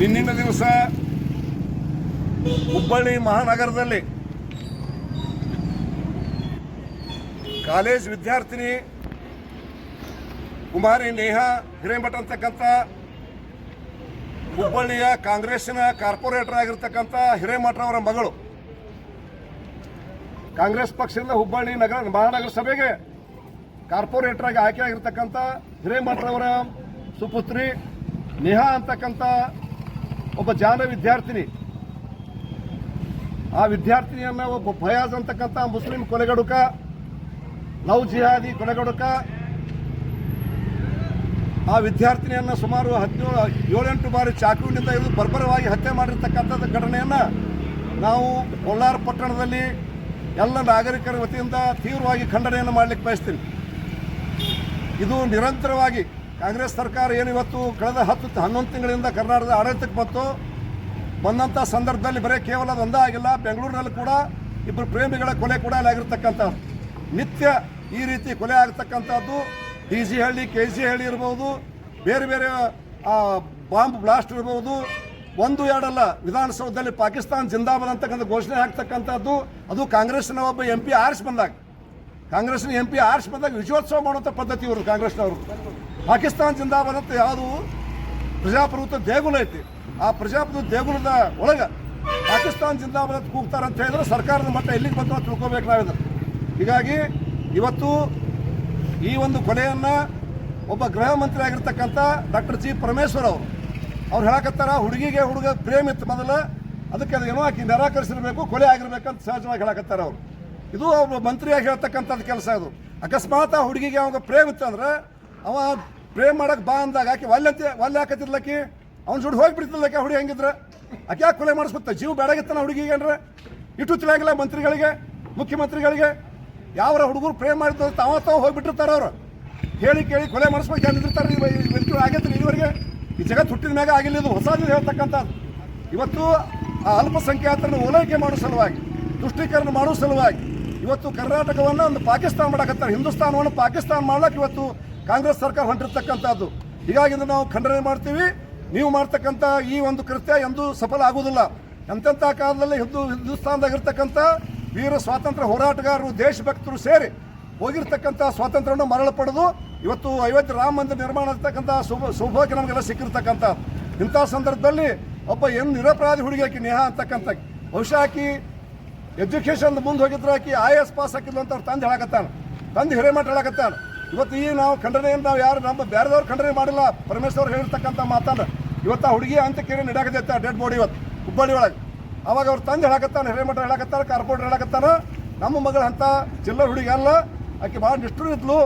ನಿನ್ನಿನ ದಿವಸ ಹುಬ್ಬಳ್ಳಿ ಮಹಾನಗರದಲ್ಲಿ ಕಾಲೇಜ್ ವಿದ್ಯಾರ್ಥಿನಿ ಕುಮಾರಿ ನೇಹಾ ಹಿರೇಮಠ ಅಂತಕ್ಕಂಥ ಹುಬ್ಬಳ್ಳಿಯ ಕಾಂಗ್ರೆಸ್ಸಿನ ಕಾರ್ಪೊರೇಟರ್ ಆಗಿರ್ತಕ್ಕಂಥ ಹಿರೇಮಠರವರ ಮಗಳು ಕಾಂಗ್ರೆಸ್ ಪಕ್ಷದಿಂದ ಹುಬ್ಬಳ್ಳಿ ನಗರ ಮಹಾನಗರ ಸಭೆಗೆ ಕಾರ್ಪೊರೇಟರ್ ಆಗಿ ಆಯ್ಕೆ ಆಗಿರ್ತಕ್ಕಂಥ ಹಿರೇಮಠರವರ ಸುಪುತ್ರಿ ನೇಹಾ ಅಂತಕ್ಕಂಥ ಒಬ್ಬ ಜಾನ ವಿದ್ಯಾರ್ಥಿನಿ. ಆ ವಿದ್ಯಾರ್ಥಿನಿಯನ್ನ ಒಬ್ಬ ಫಯಾಜ್ ಅಂತಕ್ಕಂಥ ಮುಸ್ಲಿಂ ಕೊಲೆಗಡುಕ ಲವ್ ಜಿಹಾದಿ ಕೊಲೆಗಡುಕ, ಆ ವಿದ್ಯಾರ್ಥಿನಿಯನ್ನ ಸುಮಾರು ಹದಿನೇಳು, ಏಳೆಂಟು ಬಾರಿ ಚಾಕುವಿನಿಂದ ಇದು ಬರ್ಬರವಾಗಿ ಹತ್ಯೆ ಮಾಡಿರ್ತಕ್ಕಂಥದ್ದು ಘಟನೆಯನ್ನು ನಾವು ಕೋಲಾರ ಪಟ್ಟಣದಲ್ಲಿ ಎಲ್ಲ ನಾಗರಿಕರ ವತಿಯಿಂದ ತೀವ್ರವಾಗಿ ಖಂಡನೆಯನ್ನು ಮಾಡಲಿಕ್ಕೆ ಬಯಸ್ತೀನಿ. ಇದು ನಿರಂತರವಾಗಿ ಕಾಂಗ್ರೆಸ್ ಸರ್ಕಾರ ಏನು ಇವತ್ತು ಕಳೆದ ಹತ್ತು ಹನ್ನೊಂದು ತಿಂಗಳಿಂದ ಕರ್ನಾಟಕದ ಆಡಳಿತಕ್ಕೆ ಬಂತು. ಬಂದಂಥ ಸಂದರ್ಭದಲ್ಲಿ ಬರೀ ಕೇವಲ ಒಂದ ಆಗಿಲ್ಲ, ಬೆಂಗಳೂರಿನಲ್ಲಿ ಕೂಡ ಇಬ್ಬರು ಪ್ರೇಮಿಗಳ ಕೊಲೆ ಕೂಡ ಆಗಿರ್ತಕ್ಕಂಥದ್ದು ನಿತ್ಯ ಈ ರೀತಿ ಕೊಲೆ ಆಗ್ತಕ್ಕಂಥದ್ದು. D G Halli K G Halli ಇರ್ಬೋದು, ಬೇರೆ ಬೇರೆ ಬಾಂಬ್ ಬ್ಲಾಸ್ಟ್ ಇರ್ಬೋದು. ಒಂದು ಎರಡಲ್ಲ, ವಿಧಾನಸೌಧದಲ್ಲಿ ಪಾಕಿಸ್ತಾನ ಜಿಂದಾಬಾದ್ ಅಂತಕ್ಕಂಥ ಘೋಷಣೆ ಆಗ್ತಕ್ಕಂಥದ್ದು ಅದು ಕಾಂಗ್ರೆಸ್ನ ಒಬ್ಬ ಎಂ ಪಿ ಆರಿಸಿ ಬಂದಾಗ. ಕಾಂಗ್ರೆಸ್ನ ಎಂ ಪಿ ಆರಿಸಿ ಬಂದಾಗ ವಿಜಯೋತ್ಸವ ಮಾಡುವಂಥ ಪದ್ಧತಿ ಇವರು ಕಾಂಗ್ರೆಸ್ನವರು. ಪಾಕಿಸ್ತಾನ ಜಿಂದಾಬಾದ್ ಅಂತ ಯಾವುದು ಪ್ರಜಾಪ್ರಭುತ್ವ ದೇಗುಲ ಐತಿ. ಆ ಪ್ರಜಾಪ್ರಭುತ್ವ ದೇಗುಲದ ಒಳಗೆ ಪಾಕಿಸ್ತಾನ ಜಿಂದಾಬಾದ್ ಅಂತ ಕೂಗ್ತಾರೆ ಅಂತ ಹೇಳಿದ್ರೆ ಸರ್ಕಾರದ ಮಟ್ಟ ಎಲ್ಲಿಗೆ ಅಂತ ತಿಳ್ಕೊಬೇಕು ನಾವಿದ್ರು ಹೀಗಾಗಿ ಇವತ್ತು ಈ ಒಂದು ಕೊಲೆಯನ್ನು ಒಬ್ಬ ಗೃಹ ಮಂತ್ರಿ ಆಗಿರ್ತಕ್ಕಂಥ ಡಾಕ್ಟರ್ ಜಿ ಪರಮೇಶ್ವರ್ ಅವರು, ಅವ್ರು ಹೇಳಕತ್ತಾರ, ಹುಡುಗಿಗೆ ಹುಡುಗ ಪ್ರೇಮ್ ಇತ್ತು ಮೊದಲು, ಅದಕ್ಕೆ ಅದು ಏನೋ ಆಕಿ ನಿರಾಕರಿಸಿರ್ಬೇಕು, ಕೊಲೆ ಆಗಿರ್ಬೇಕಂತ ಸಹಜವಾಗಿ ಹೇಳಕತ್ತಾರ ಅವರು. ಇದು ಒಬ್ಬ ಮಂತ್ರಿಯಾಗಿ ಹೇಳ್ತಕ್ಕಂಥದ್ದು ಕೆಲಸ ಅದು. ಅಕಸ್ಮಾತ್ ಆ ಹುಡುಗಿಗೆ ಅವಾಗ ಪ್ರೇಮ್ ಇತ್ತಂದ್ರೆ ಅವ ಪ್ರೇಮ್ ಮಾಡಕ್ ಬಾ ಅಂದಾಗ ಆಕೆ ಒಲ್ಲೆ ಒಲ್ಲೆ ಹಾಕತ್ತಿರ್ಲಕ್ಕಿ ಅವ್ನ ಜೋಡಿ ಹೋಗ್ಬಿಡ್ತಿರ್ಲಕ್ಕೆ ಹುಡುಗಿ ಹೆಂಗಿದ್ರೆ. ಆಕೆ ಯಾಕೆ ಕೊಲೆ ಮಾಡಿಸ್ಕೊತ? ಜೀವ ಬೇಡಾಗಿತ್ತಾನ ಹುಡುಗಿಗೆ ಅಂದ್ರೆ? ಇಟ್ಟು ತಿಳಿಯಾಗಿಲ್ಲ ಮಂತ್ರಿಗಳಿಗೆ, ಮುಖ್ಯಮಂತ್ರಿಗಳಿಗೆ. ಯಾವ ಹುಡುಗರು ಪ್ರೇಮ್ ಮಾಡಿದ್ರು ತಾವ ತಾವು ಹೋಗ್ಬಿಟ್ಟಿರ್ತಾರ ಅವರು. ಹೇಳಿ ಕೇಳಿ ಕೊಲೆ ಮಾಡಿಸ್ಬೇಕು ವ್ಯಕ್ತಿ ಆಗೈತ್ರಿ ಇದುವರೆಗೆ? ಈ ಜಗತ್ತು ಹುಟ್ಟಿದ ಮ್ಯಾಗ ಆಗಿಲ್ಲ ಇದು. ಹೊಸದು ಹೇಳ್ತಕ್ಕಂಥದ್ದು. ಇವತ್ತು ಆ ಅಲ್ಪಸಂಖ್ಯಾತರನ್ನು ಓಲೈಕೆ ಮಾಡೋ ಸಲುವಾಗಿ, ತುಷ್ಟೀಕರಣ ಮಾಡೋ ಸಲುವಾಗಿ ಇವತ್ತು ಕರ್ನಾಟಕವನ್ನು ಒಂದು ಪಾಕಿಸ್ತಾನ ಮಾಡಕತ್ತಾರೆ. ಹಿಂದೂಸ್ತಾನವನ್ನು ಪಾಕಿಸ್ತಾನ ಮಾಡ್ಲಕ್ಕೆ ಇವತ್ತು ಕಾಂಗ್ರೆಸ್ ಸರ್ಕಾರ ಹೊಂಟಿರ್ತಕ್ಕಂಥದ್ದು ಹೀಗಾಗಿ ನಾವು ಖಂಡನೆ ಮಾಡ್ತೀವಿ. ನೀವು ಮಾಡ್ತಕ್ಕಂಥ ಈ ಒಂದು ಕೃತ್ಯ ಎಂದೂ ಸಫಲ ಆಗುವುದಿಲ್ಲ. ಎಂತೆಂಥ ಕಾಲದಲ್ಲಿ ಹಿಂದೂ ಹಿಂದೂಸ್ತಾನದಾಗಿರ್ತಕ್ಕಂಥ ವೀರ ಸ್ವಾತಂತ್ರ್ಯ ಹೋರಾಟಗಾರರು, ದೇಶಭಕ್ತರು ಸೇರಿ ಹೋಗಿರ್ತಕ್ಕಂಥ ಸ್ವಾತಂತ್ರ್ಯವನ್ನು ಮರಳ ಪಡೆದು ಇವತ್ತು ಅಯೋಧ್ಯೆ ರಾಮ ಮಂದಿರ ನಿರ್ಮಾಣ ಆಗ್ತಕ್ಕಂಥ ಶುಭ ಸೌಭಾಗ್ಯ ನಮಗೆಲ್ಲ ಸಿಕ್ಕಿರ್ತಕ್ಕಂಥ. ಇಂಥ ಸಂದರ್ಭದಲ್ಲಿ ಒಬ್ಬ ಏನು ನಿರಪರಾಧಿ ಹುಡುಗಿ ಆಕಿ ನೇಹಾ ಅಂತಕ್ಕಂಥ ಬಹುಶಃ ಆಕಿ ಎಜುಕೇಶನ್ ಮುಂದೆ ಹೋಗಿದ್ರೆ ಆಕಿ ಐ ಎಸ್ ಪಾಸ್ ಹಾಕಿದ್ಲು ಅಂತ ಅವ್ರು ತಂದು ಹೇಳಾಕತ್ತಾನ. ತಂದು ಹಿರೇಮಠ ಹೇಳಕತ್ತಾನ. ಇವತ್ತು ಈ ನಾವು ಖಂಡನೆಯನ್ನು ನಾವು ಯಾರು ನಮ್ಮ ಬೇರೆದವ್ರು ಖಂಡನೆ ಮಾಡಿಲ್ಲ. ಪರಮೇಶ್ವರ್ ಹೇಳಿರ್ತಕ್ಕಂಥ ಮಾತನ್ನು. ಇವತ್ತು ಆ ಹುಡುಗಿ ಅಂತ್ಯಕ್ರಿಯೆ ಆ ಡೆಡ್ ಬಾಡಿ ಇವತ್ತು, ಹುಬ್ಬಳ್ಳಿ ಒಳಗೆ. ಅವಾಗ ಅವ್ರು ತಂದು ಹೇಳಕತ್ತಾನ, ಹಿರೇಮಠ ಹೇಳಕತ್ತಾರೆ ಕಾರ್ಪೊರೇಟರ್ ಹೇಳಕತ್ತಾನ. ನಮ್ಮ ಮಗಳ ಅಂತ ಚಿಲ್ಲರ್ ಹುಡುಗಿ ಅಲ್ಲ. ಆಕೆ ಭಾಳ ನಿಷ್ಠರು ಇದ್ಲು.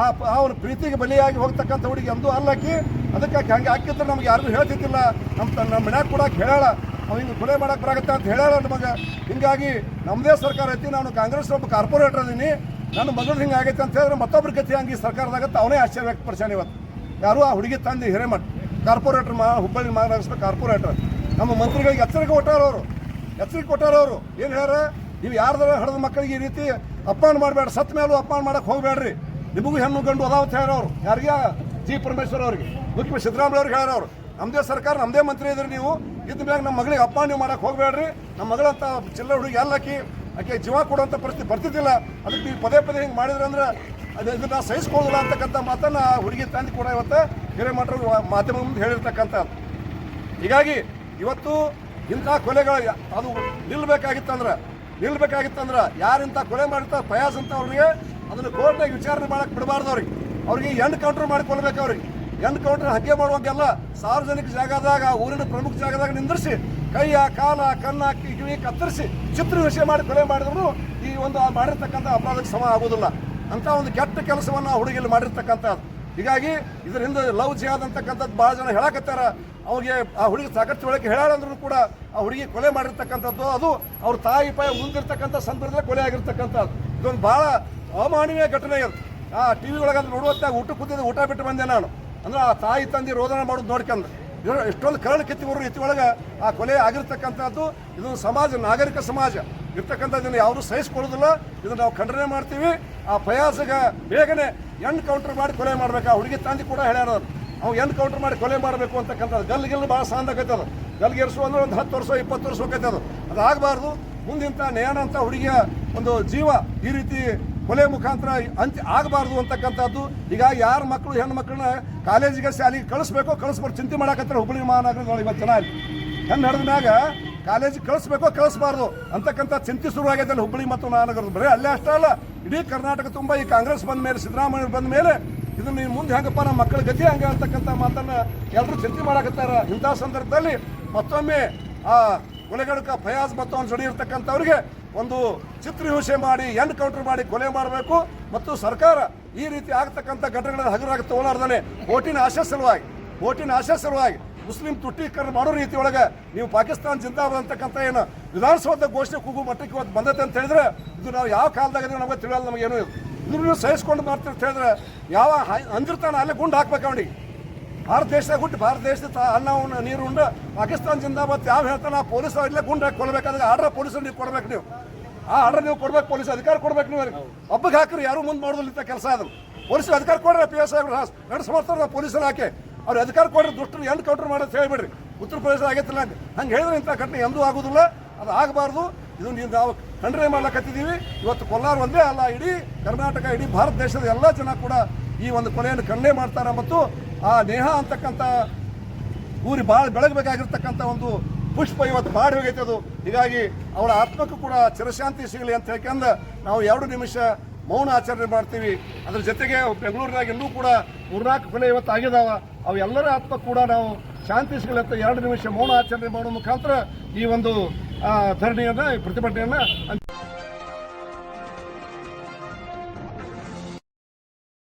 ಆ ಅವನ ಪ್ರೀತಿಗೆ ಬಲಿಯಾಗಿ ಹೋಗ್ತಕ್ಕಂಥ ಹುಡುಗಿ ಅಂದು ಅಲ್ಲ ಆಕಿ. ಅದಕ್ಕೆ ಹಂಗೆ ಹಾಕಿದ್ರೆ ನಮ್ಗೆ ಯಾರಿಗೂ ಹೇಳ್ತಿದ್ದಿಲ್ಲ. ನಮ್ಮ ನಮ್ಮ ಮನ್ಯಾಗ ಕೂಡ ಹೇಳಾಳ. ಅವ್ನು ಹಿಂಗೆ ಕೊಲೆ ಮಾಡಕ್ಕೆ ಬರಾಗತ್ತೆ ಅಂತ ಹೇಳೋಣ ನಮಗೆ ಹಿಂಗಾಗಿ ನಮ್ಮದೇ ಸರ್ಕಾರ ಐತಿ, ನಾನು ಕಾಂಗ್ರೆಸ್ ಒಬ್ಬ ಕಾರ್ಪೊರೇಟರ್ ಅದೀನಿ ನನ್ನ ಮಗಳು ಹಿಂಗೆ ಆಗೈತೆ ಅಂತ ಹೇಳಿದ್ರೆ ಮತ್ತೊಬ್ಬರ ಗತಿ ಹಂಗೆ ಈ ಸರ್ಕಾರದಾಗ ಅವನೇ ಆಶ್ಚರ್ಯ ವ್ಯಕ್ತಪಡಿಸ್ಯಾನ ಇವತ್ತು. ಯಾರು ಆ ಹುಡುಗಿ ತಂದು ಹಿರೇಮಠ, ಕಾರ್ಪೊರೇಟರ್ ಮಾ ಹುಬ್ಬಳ್ಳಿ ಮಹಾನಗರ ಕಾರ್ಪೊರೇಟರ್. ನಮ್ಮ ಮಂತ್ರಿಗಳಿಗೆ ಎಚ್ಚರಿಕೆ ಕೊಟ್ಟಾರವರು ಎಚ್ಚರಿಕೆ ಕೊಟ್ಟಾರವರು ಏನು ಹೇಳ್ಯಾರ? ನೀವು ಯಾರ್ದಾರ ಹಡದ ಮಕ್ಕಳಿಗೆ ಈ ರೀತಿ ಅಪಮಾನ ಮಾಡಬೇಡ ಸತ್ ಮೇಲೂ ಅಪಮಾನ ಮಾಡಕ್ಕೆ ಹೋಗಬೇಡ್ರಿ. ನಿಮಗೂ ಹೆಣ್ಣು ಗಂಡು ಅದಾವತ್ ಅಂತ ಹೇಳೋರು ಯಾರಿಗೆ ಜಿ ಪರಮೇಶ್ವರ್ ಅವ್ರಿಗೆ. ಮುಖ್ಯಮಂತ್ರಿ ಸಿದ್ದರಾಮಯ್ಯ ಅವ್ರಿಗೆ ಹೇಳೋರು ನಮ್ಮದೇ ಸರ್ಕಾರ ನಮ್ಮದೇ ಮಂತ್ರಿ ಇದ್ರಿ ನೀವು. ಇದ್ದ ಮ್ಯಾಗ ನಮ್ಮ ಮಗಳಿಗೆ ಅಪಮಾನ ನೀವು ಮಾಡಕ್ಕೆ ಹೋಗಬೇಡ್ರಿ. ನಮ್ಮ ಮಗಳಂತ ಚಿಲ್ಲರ ಹುಡುಗಿ ಅಲ್ಲಕ್ಕಿ ಆಕೆ ಜೀವ ಕೊಡುವಂಥ ಪರಿಸ್ಥಿತಿ ಬರ್ತಿದ್ದಿಲ್ಲ. ಅದಕ್ಕೆ ನೀವು ಪದೇ ಪದೇ ಹಿಂಗೆ ಮಾಡಿದ್ರೆ ಅಂದ್ರೆ ಅದು ಇದನ್ನ ಸಹಿಸ್ಕೊಳ್ಳೋದಿಲ್ಲ ಅಂತಕ್ಕಂಥ ಮಾತನ್ನ ಹುಡುಗಿ ತಂದು ಕೂಡ ಇವತ್ತು. ಹಿರೇಮಠರು ಮಾಧ್ಯಮ ಮುಂದೆ ಹೇಳಿರ್ತಕ್ಕಂಥದ್ದು ಹೀಗಾಗಿ ಇವತ್ತು ಇಂಥ ಕೊಲೆಗಳು ಅದು ನಿಲ್ಬೇಕಾಗಿತ್ತಂದ್ರೆ ಯಾರು ಯಾರಿಂತ ಕೊಲೆ ಮಾಡಿರ್ತಾರೆ ಪ್ರಯಾಸ ಅಂತ ಅವ್ರಿಗೆ ಅದನ್ನು ಕೋರ್ಟ್ನಾಗ ವಿಚಾರಣೆ ಮಾಡಕ್ಕೆ ಬಿಡಬಾರ್ದು ಅವ್ರಿಗೆ. ಅವ್ರಿಗೆ ಎಂಡ್ ಕೌಂಟರ್ ಮಾಡಿಕೊಳ್ಬೇಕು ಅವ್ರಿಗೆ. ಎಂಡ್ ಕೌಂಟರ್ ಹತ್ಯೆ ಮಾಡುವಂಗೆಲ್ಲ ಸಾರ್ವಜನಿಕ ಜಾಗದಾಗ, ಊರಿನ ಪ್ರಮುಖ ಜಾಗದಾಗ ನಿಂದಿರಿಸಿ ಕೈಯ, ಕಾಲ ಕನ್ನ ಕಿವಿ ಕತ್ತರಿಸಿ ಚಿತ್ರ ವಿಷಯ ಮಾಡಿ ಕೊಲೆ ಮಾಡಿದ್ರು ಈ ಒಂದು ಮಾಡಿರ್ತಕ್ಕಂಥ ಅಪರಾಧಕ್ಕೆ ಸಮ ಆಗೋದಿಲ್ಲ ಅಂತ ಒಂದು ಕೆಟ್ಟ ಕೆಲಸವನ್ನು ಹುಡುಗಿಯಲ್ಲಿ ಮಾಡಿರ್ತಕ್ಕಂಥದ್ದು ಹೀಗಾಗಿ ಇದರಿಂದ ಲವ್ ಜಿಹಾದ್ ಅಂತಕ್ಕಂಥದ್ದು ಭಾಳ ಜನ ಹೇಳಕತ್ತಾರ. ಅವ್ರಿಗೆ ಆ ಹುಡುಗಿ ಸಾಕಷ್ಟು ಒಳಗೆ ಹೇಳಾರಂದ್ರೂ ಕೂಡ ಆ ಹುಡುಗಿ ಕೊಲೆ ಮಾಡಿರ್ತಕ್ಕಂಥದ್ದು ಅದು ಅವ್ರ ತಾಯಿ ಪಾಯ ಮುಂದಿರ್ತಕ್ಕಂಥ ಸಂದರ್ಭದಲ್ಲಿ ಕೊಲೆ ಆಗಿರ್ತಕ್ಕಂಥದ್ದು. ಇದೊಂದು ಭಾಳ ಅಮಾನವೀಯ ಘಟನೆ ಇದು ಆ ಟಿ ವಿ ಒಳಗೆ ನೋಡುವಂತಾಗ ಊಟ ಕೂತಿದ್ದು ಊಟ ಬಿಟ್ಟು ಬಂದೆ ನಾನು. ಅಂದ್ರೆ ಆ ತಾಯಿ ತಂದೆ ರೋದನ ಮಾಡೋದು ನೋಡ್ಕೊಂಡು. ಇದ್ರ ಎಷ್ಟೊಂದು ಕರಳು ಕಿತ್ತಿ ಬರೋ ರೀತಿ ಒಳಗೆ ಆ ಕೊಲೆ ಆಗಿರ್ತಕ್ಕಂಥದ್ದು. ಇದು ಸಮಾಜ, ನಾಗರಿಕ ಸಮಾಜ. ಇರ್ತಕ್ಕಂಥದ್ದನ್ನು ಯಾರೂ ಸಹಿಸ್ಕೊಳ್ಳೋದಿಲ್ಲ. ಇದನ್ನು ನಾವು ಖಂಡನೆ ಮಾಡ್ತೀವಿ. ಆ ಪ್ರಯಾಸಗ ಬೇಗನೆ ಎಂಡ್ ಕೌಂಟರ್ ಮಾಡಿ ಕೊಲೆ ಮಾಡಬೇಕು. ಆ ಹುಡುಗಿ ತಂದೆ ಕೂಡ ಹೇಳ್ಯಾರ ಅವ್ನು ಎನ್ಕೌಂಟರ್ ಮಾಡಿ ಕೊಲೆ ಮಾಡಬೇಕು ಅಂತಕ್ಕಂಥದ್ದು. ಗಲ್ಗಿಲ್ ಭಾಳ ಸಾಂದಾಗೈತದ ಗಲ್ಗೇರಿಸು ಅಂದ್ರೆ ಒಂದು ಹತ್ತು ವರ್ಷ, ಇಪ್ಪತ್ತು ವರ್ಷ ಹೋಗೈತೆ ಅದು. ಆಗಬಾರ್ದು ಮುಂದಿಂತ ಅಂತ ಹುಡುಗಿಯ ಒಂದು ಜೀವ ಈ ರೀತಿ ಕೊಲೆ ಮುಖಾಂತರ ಅಂತ್ಯ ಆಗಬಾರ್ದು ಅಂತಕ್ಕಂಥದ್ದು. ಈಗ ಯಾರು ಮಕ್ಕಳು ಹೆಣ್ಣು ಮಕ್ಕಳನ್ನ ಕಾಲೇಜಿಗೆ ಶಾಲೆಗೆ ಕಳಿಸ್ಬೇಕೋ, ಕಳಿಸ್ಬಾರ್ದು. ಚಿಂತೆ ಮಾಡಕತ್ತಾರೆ ಹುಬ್ಬಳ್ಳಿ ಮಹಾನಗರದೊಳಗೆ ಇವತ್ತು ಜನ ಇಲ್ಲಿ ಹೆಣ್ಣು ನಡೆದ ಮ್ಯಾಗ ಕಾಲೇಜಿಗೆ ಕಳಿಸ್ಬೇಕೋ, ಕಳಿಸ್ಬಾರ್ದು ಅಂತಕ್ಕಂಥ ಚಿಂತೆ ಶುರುವಾಗಿದೆ ಅಲ್ಲಿ ಹುಬ್ಬಳ್ಳಿ ಮತ್ತು ಮಹಾನಗರದ ಬರೀ ಅಲ್ಲೇ ಅಷ್ಟೇ ಅಲ್ಲ, ಇಡೀ ಕರ್ನಾಟಕ ತುಂಬ ಈ ಕಾಂಗ್ರೆಸ್ ಬಂದ ಮೇಲೆ, ಸಿದ್ದರಾಮಯ್ಯ ಬಂದ ಮೇಲೆ ಇದನ್ನು ಈ ಮುಂದೆ ಹೆಂಗಪ್ಪ ನಮ್ಮ ಮಕ್ಕಳ ಗತಿ ಹಂಗೆ ಅಂತಕ್ಕಂಥ ಮಾತನ್ನು ಎಲ್ಲರೂ ಚಿಂತೆ ಮಾಡಕತ್ತಾರ. ಇಂಥ ಸಂದರ್ಭದಲ್ಲಿ ಮತ್ತೊಮ್ಮೆ ಆ ಕೊಲೆಗಡಕ ಫಯಾಜ್ ಮತ್ತು ಅವ್ನ ಜೊಡಿ ಇರ್ತಕ್ಕಂಥವ್ರಿಗೆ ಒಂದು ಚಿತ್ರಹಿಂಸೆ ಮಾಡಿ ಎಂಡ್ ಕೌಂಟರ್ ಮಾಡಿ ಕೊಲೆ ಮಾಡಬೇಕು. ಮತ್ತು ಸರ್ಕಾರ ಈ ರೀತಿ ಆಗ್ತಕ್ಕಂಥ ಘಟನೆಗಳ ಹಗುರಾಗಿ ತಗೊಳ್ಳಾರ್ದಾನೆ ಓಟಿನ ಆಶೆ ಸಲುವಾಗಿ ಓಟಿನ ಆಶೆ ಸಲುವಾಗಿ ಮುಸ್ಲಿಂ ತುಟ್ಟೀಕರಣ ಮಾಡೋ ರೀತಿ ಒಳಗೆ ನೀವು ಪಾಕಿಸ್ತಾನ ಜಿಂದಾಬಾದ್ ಅಂತಕ್ಕಂಥ ಏನು ವಿಧಾನಸೌಧ ಘೋಷಣೆ ಕೂಗು ಮಟ್ಟಕ್ಕೆ ಇವತ್ತು ಬಂದೈತೆ ಅಂತ ಹೇಳಿದ್ರೆ ಇದು ನಾವು ಯಾವ ಕಾಲದಾಗ ನಮಗೆ ತಿಳಿಯಲ್ಲ ನಮಗೇನು ಇದನ್ನು ಸಹಿಸ್ಕೊಂಡು ಮಾಡ್ತೀರಿ ಅಂತ ಹೇಳಿದ್ರೆ ಯಾವ ಅಂದಿರ್ತಾನ ಅಲ್ಲೇ ಗುಂಡು ಹಾಕ್ಬೇಕು ಅವನಿಗೆ. ಭಾರತ ದೇಶದಾಗ ಹುಟ್ಟು ಭಾರತ ದೇಶದ ತ- ಅನ್ನ, ಉಣ್ಣ, ನೀರು ಉಂಡು. ಪಾಕಿಸ್ತಾನ ಜಿಂದಾಬಾದ್ ಯಾವ ಹೇಳ್ತಾನೆ ಪೊಲೀಸ್ ಇಲ್ಲೇ ಗುಂಡು ಹಾಕಿ ಕೊಡ್ಬೇಕಾದ್ರೆ ಆರ್ಡರ್ ಪೊಲೀಸ್ ನೀವು ಕೊಡ್ಬೇಕು ನೀವು. ಆ ಆರ್ಡರ್ ನೀವು ಕೊಡ್ಬೇಕು, ಪೊಲೀಸ್ ಅಧಿಕಾರ ಕೊಡ್ಬೇಕು ನೀವು ಅವ್ರಿಗೆ. ಒಬ್ಬಗೆ ಹಾಕ್ರಿ, ಯಾರು ಮುಂದೆ ಮಾಡೋದಿಲ್ಲ ಕೆಲಸ ಅದು. ಪೊಲೀಸ್ ಅಧಿಕಾರ ಕೊಡ್ರಿ, ಪಿ ಎಸ್ ಐ ನಡೆಸ್ ಪೊಲೀಸರು ಹಾಕಿ. ಅವ್ರು ಅಧಿಕಾರ ಕೊಡ್ರಿ, ದುಷ್ಟರು ಎಂಡ್ ಕೌಂಟರ್ ಮಾಡೋದು ಹೇಳಿಬಿಡ್ರಿ. ಉತ್ತರ ಪ್ರದೇಶ ಆಗೈತಿಲ್ಲ ಹಂಗೆ ಹೇಳಿದ್ರೆ ಇಂಥ ಘಟನೆ ಎಂದೂ ಆಗೋದಿಲ್ಲ. ಅದು ಆಗಬಾರ್ದು. ಇದು ನೀವು ನಾವು ಖಂಡನೆ ಇವತ್ತು ಕೋಲಾರ ಒಂದೇ ಅಲ್ಲ, ಇಡೀ ಕರ್ನಾಟಕ, ಇಡೀ ಭಾರತ ದೇಶದ ಎಲ್ಲ ಜನ ಕೂಡ ಈ ಒಂದು ಕೊಲೆಯನ್ನು ಖಂಡನೆ ಮಾಡ್ತಾರೆ ಮತ್ತು ಆ ನೇಹ ಅಂತಕ್ಕಂಥ ಊರಿ ಭಾಳ ಬೆಳಗಬೇಕಾಗಿರ್ತಕ್ಕಂಥ ಒಂದು ಪುಷ್ಪ ಇವತ್ತು ಬಾಡಿ ಹೋಗೈತೆ ಅದು. ಹೀಗಾಗಿ ಅವಳ ಆತ್ಮಕ್ಕೂ ಕೂಡ ಚಿರಶಾಂತಿ ಸಿಗಲಿ ಅಂತ ಹೇಳ್ಕೊಂಡು ನಾವು ಎರಡು ನಿಮಿಷ ಮೌನ ಆಚರಣೆ ಮಾಡ್ತೀವಿ. ಅದ್ರ ಜೊತೆಗೆ ಬೆಂಗಳೂರಿನಾಗ ಇನ್ನೂ ಕೂಡ ಮೂರ್ನಾಲ್ಕು ಕೊಲೆ ಇವತ್ತು ಆಗಿದಾವ. ಅವೆಲ್ಲರ ಆತ್ಮ ಕೂಡ ನಾವು ಶಾಂತಿ ಸಿಗಲಿ ಅಂತ ಎರಡು ನಿಮಿಷ ಮೌನ ಆಚರಣೆ ಮಾಡೋ ಮುಖಾಂತರ ಈ ಒಂದು ಧರಣಿಯನ್ನು, ಪ್ರತಿಭಟನೆಯನ್ನ